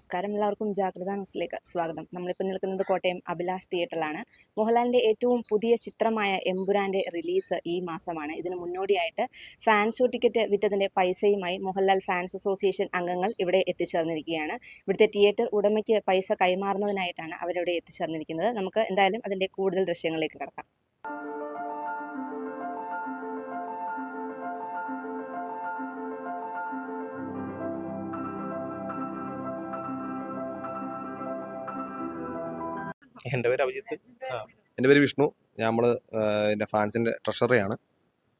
നമസ്കാരം. എല്ലാവർക്കും ജാഗ്രത ന്യൂസിലേക്ക് സ്വാഗതം. നമ്മളിപ്പോൾ നിൽക്കുന്നത് കോട്ടയം അഭിലാഷ് തിയേറ്ററിലാണ്. മോഹൻലാലിന്റെ ഏറ്റവും പുതിയ ചിത്രമായ എമ്പുരാന്റെ റിലീസ് ഈ മാസമാണ്. ഇതിന് മുന്നോടിയായിട്ട് ഫാൻ ഷോ ടിക്കറ്റ് വിറ്റതിന്റെ പൈസയുമായി മോഹൻലാൽ ഫാൻസ് അസോസിയേഷൻ അംഗങ്ങൾ ഇവിടെ എത്തിച്ചേർന്നിരിക്കുകയാണ്. ഇവിടുത്തെ തിയേറ്റർ ഉടമയ്ക്ക് പൈസ കൈമാറുന്നതിനായിട്ടാണ് അവരവിടെ എത്തിച്ചേർന്നിരിക്കുന്നത്. നമുക്ക് എന്തായാലും അതിന്റെ കൂടുതൽ ദൃശ്യങ്ങളിലേക്ക് കടക്കാം. എന്റെ പേര് അഭിജിത്ത്. എന്റെ പേര് വിഷ്ണു. നമ്മൾ എന്റെ ഫാൻസിന്റെ ട്രഷറിയാണ്.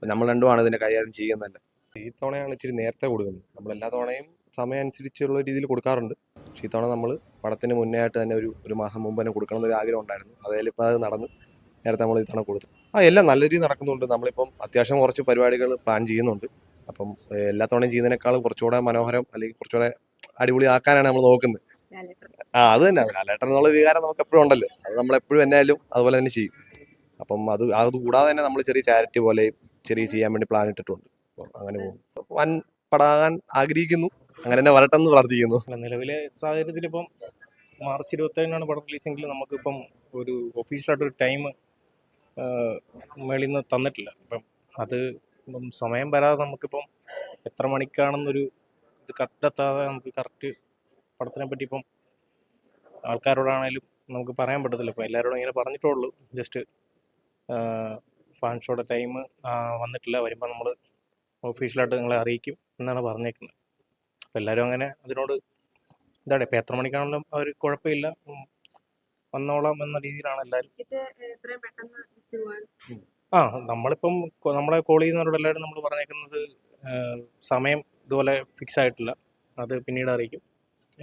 നമ്മൾ രണ്ടുമാണ് ഇതിന്റെ കൈകാര്യം ചെയ്യുന്നത് ഈ തവണയാണ് ഇച്ചിരി നേരത്തെ കൊടുക്കുന്നത്. നമ്മൾ എല്ലാ തവണയും സമയം അനുസരിച്ചുള്ള രീതിയിൽ കൊടുക്കാറുണ്ട്. പക്ഷേ ഈ തവണ നമ്മൾ പടത്തിന് മുന്നേ ആയിട്ട് തന്നെ ഒരു ഒരു മാസം മുമ്പ് തന്നെ കൊടുക്കണം എന്നൊരു ആഗ്രഹം ഉണ്ടായിരുന്നു. അതായത് ഇപ്പോൾ അത് നടന്ന് നേരത്തെ നമ്മൾ ഈ തവണ കൊടുത്തു. ആ എല്ലാം നല്ല രീതിയിൽ നടക്കുന്നുണ്ട്. നമ്മളിപ്പം അത്യാവശ്യം കുറച്ച് പരിപാടികൾ പ്ലാൻ ചെയ്യുന്നുണ്ട്. അപ്പം എല്ലാ തവണയും ചെയ്യുന്നതിനേക്കാളും കുറച്ചുകൂടെ മനോഹരം അല്ലെങ്കിൽ കുറച്ചുകൂടെ അടിപൊളി ആക്കാനാണ് നമ്മൾ നോക്കുന്നത്. ആ അത് തന്നെ. ലാലേട്ടൻ എന്നുള്ള വികാരം നമുക്ക് എപ്പോഴും ഉണ്ടല്ലോ. അത് നമ്മൾ എപ്പോഴും എന്നായാലും അതുപോലെ തന്നെ ചെയ്യും. അപ്പം അത് അത് കൂടാതെ തന്നെ നമ്മൾ ചെറിയ ചാരിറ്റി പോലെ ചെറിയ ചെയ്യാൻ വേണ്ടി പ്ലാൻ ഇട്ടിട്ടുണ്ട്. അങ്ങനെ പോകും വൻ പടാകാൻ ആഗ്രഹിക്കുന്നു. അങ്ങനെ തന്നെ വരട്ടെ എന്ന് പ്രാർത്ഥിക്കുന്നു നിലവിലെ സാഹചര്യത്തിൽ ഇപ്പം മാർച്ച് ഇരുപത്തേഴിനാണ് പടം റിലീസെങ്കിൽ നമുക്കിപ്പം ഒരു ഒഫീഷ്യലായിട്ടൊരു ടൈം മേളിൽ നിന്ന് തന്നിട്ടില്ല. അപ്പം അത് ഇപ്പം സമയം വരാതെ നമുക്കിപ്പം എത്ര മണിക്കാണെന്നൊരു ഇത് കറക്റ്റ് എത്താതെ നമുക്ക് കറക്റ്റ് പടത്തിനെ പറ്റി ഇപ്പം ആൾക്കാരോടാണേലും നമുക്ക് പറയാൻ പറ്റത്തില്ല. ഇപ്പം എല്ലാവരോടും ഇങ്ങനെ പറഞ്ഞിട്ടുള്ളൂ ജസ്റ്റ് ഫാൻ ഷോയുടെ ടൈം വന്നിട്ടില്ല. വരുമ്പോൾ നമ്മൾ ഒഫീഷ്യലായിട്ട് നിങ്ങളെ അറിയിക്കും എന്നാണ് പറഞ്ഞേക്കുന്നത്. അപ്പം എല്ലാവരും അങ്ങനെ അതിനോട് ഇതാണ് ഇപ്പം എത്ര മണിക്കാണെങ്കിലും അവർ കുഴപ്പമില്ല. വന്നോളാം എന്ന രീതിയിലാണ് എല്ലാവരും ആ നമ്മളിപ്പം നമ്മളെ കോൾ ചെയ്യുന്നവരോട് എല്ലാവരും നമ്മൾ പറഞ്ഞേക്കുന്നത് സമയം ഇതുപോലെ ഫിക്സ് ആയിട്ടില്ല. അത് പിന്നീട് അറിയിക്കും.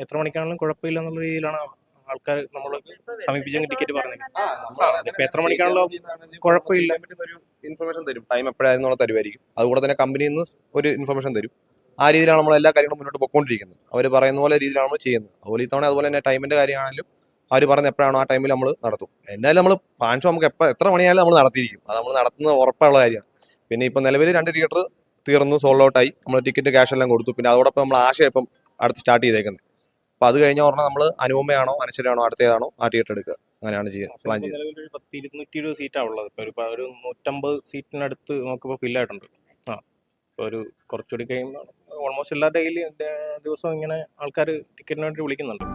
എത്ര മണിക്കാണെങ്കിലും കുഴപ്പമില്ല എന്നുള്ള രീതിയിലാണ് ആൾക്കാർ നമ്മൾ സമീപിച്ചെങ്കിൽ ടിക്കറ്റ് പറഞ്ഞത്. ഇപ്പൊ എത്ര മണിക്കാണല്ലോ കുഴപ്പമില്ല. ഒരു ഇൻഫർമേഷൻ തരും. ടൈം എപ്പോഴായിരുന്നു തരുമായിരിക്കും. അതുകൂടെ തന്നെ കമ്പനിയിൽ നിന്ന് ഒരു ഇൻഫർമേഷൻ തരും. ആ രീതിയിലാണ് നമ്മൾ എല്ലാ കാര്യങ്ങളും മുന്നോട്ട് പോയിക്കൊണ്ടിരിക്കുന്നത് അവർ പറയുന്ന പോലെ രീതിയിലാണ് നമ്മൾ ചെയ്യുന്നത്. അതുപോലെ ഇത്തവണ അതുപോലെ തന്നെ ടൈമിന്റെ കാര്യമാണെങ്കിലും അവർ പറഞ്ഞ എപ്പോഴാണോ ആ ടൈമിൽ നമ്മൾ നടത്തും. എന്തായാലും നമ്മൾ ഫാൻ ഷോ നമുക്ക് എപ്പോൾ എത്ര മണിയായാലും നമ്മൾ നടത്തിയിരിക്കും. അത് നമ്മൾ നടത്തുന്നത് ഉറപ്പുള്ള കാര്യമാണ്. പിന്നെ ഇപ്പം നിലവിൽ രണ്ട് തിയേറ്റർ തീർന്നു സോൾഡ് ഔട്ടായി നമ്മൾ ടിക്കറ്റ് ക്യാഷ് എല്ലാം കൊടുത്തു. പിന്നെ അതോടൊപ്പം നമ്മൾ ആശയം ഇപ്പം അടുത്ത് സ്റ്റാർട്ട് ചെയ്തേക്കുന്നത് അപ്പോൾ അത് കഴിഞ്ഞ ഉടനെ നമ്മൾ അനുപമയാണോ അനശ്വരാണോ അടുത്തേതാണോ ആ ടിക്കറ്റ് എടുക്കുക അങ്ങനെയാണ് ചെയ്യുക പ്ലാൻ ചെയ്യുന്നത്. പത്ത് ഇരുന്നൂറ്റി ഇരുപത് സീറ്റാണ് ഉള്ളത്. ഇപ്പോൾ ഒരു നൂറ്റമ്പത് സീറ്റിനടുത്ത് നമുക്കിപ്പോൾ ഫില്ലായിട്ടുണ്ട് ആ ഒരു കുറച്ചുകൂടി കഴിയുമ്പോൾ ഓൾമോസ്റ്റ് എല്ലാ ഡെയിലി ദിവസവും ഇങ്ങനെ ആൾക്കാർ ടിക്കറ്റിന് വേണ്ടി വിളിക്കുന്നുണ്ട്.